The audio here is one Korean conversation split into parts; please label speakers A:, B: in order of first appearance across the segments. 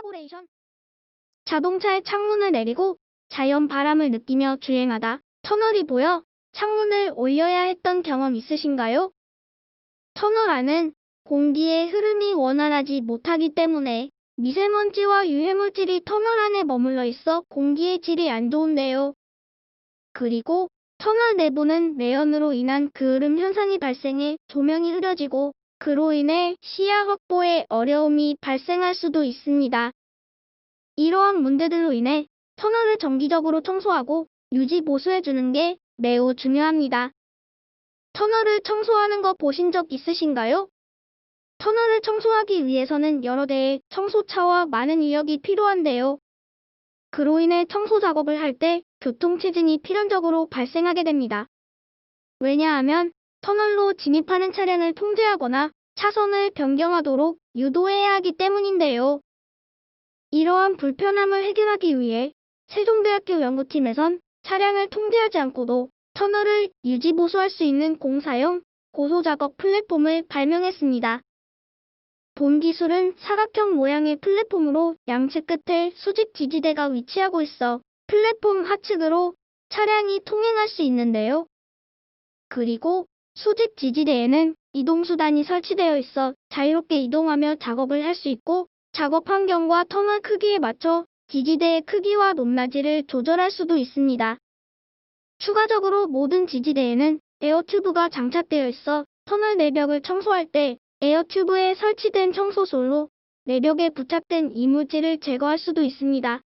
A: 콜라보레이션 자동차의 창문을 내리고 자연 바람을 느끼며 주행하다 터널이 보여 창문을 올려야 했던 경험 있으신가요? 터널 안은 공기의 흐름이 원활하지 못하기 때문에 미세먼지와 유해물질이 터널 안에 머물러 있어 공기의 질이 안 좋은데요. 그리고 터널 내부는 매연으로 인한 그을음 현상이 발생해 조명이 흐려지고 그로 인해 시야 확보에 어려움이 발생할 수도 있습니다. 이러한 문제들로 인해 터널을 정기적으로 청소하고 유지 보수해주는 게 매우 중요합니다. 터널을 청소하는 거 보신 적 있으신가요? 터널을 청소하기 위해서는 여러 대의 청소차와 많은 인력이 필요한데요. 그로 인해 청소 작업을 할 때 교통체증이 필연적으로 발생하게 됩니다. 왜냐하면 터널로 진입하는 차량을 통제하거나 차선을 변경하도록 유도해야 하기 때문인데요. 이러한 불편함을 해결하기 위해 세종대학교 연구팀에선 차량을 통제하지 않고도 터널을 유지 보수할 수 있는 공사용 고소작업 플랫폼을 발명했습니다. 본 기술은 사각형 모양의 플랫폼으로 양측 끝에 수직 지지대가 위치하고 있어 플랫폼 하측으로 차량이 통행할 수 있는데요. 그리고 수직 지지대에는 이동수단이 설치되어 있어 자유롭게 이동하며 작업을 할 수 있고 작업 환경과 터널 크기에 맞춰 지지대의 크기와 높낮이를 조절할 수도 있습니다. 추가적으로 모든 지지대에는 에어튜브가 장착되어 있어 터널 내벽을 청소할 때 에어튜브에 설치된 청소솔로 내벽에 부착된 이물질을 제거할 수도 있습니다.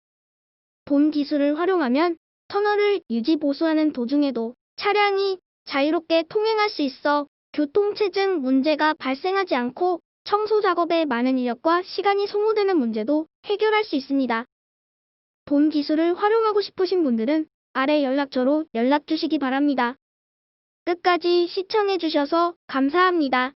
A: 본 기술을 활용하면 터널을 유지 보수하는 도중에도 차량이 자유롭게 통행할 수 있어 교통체증 문제가 발생하지 않고 청소 작업에 많은 인력과 시간이 소모되는 문제도 해결할 수 있습니다. 본 기술을 활용하고 싶으신 분들은 아래 연락처로 연락 주시기 바랍니다. 끝까지 시청해주셔서 감사합니다.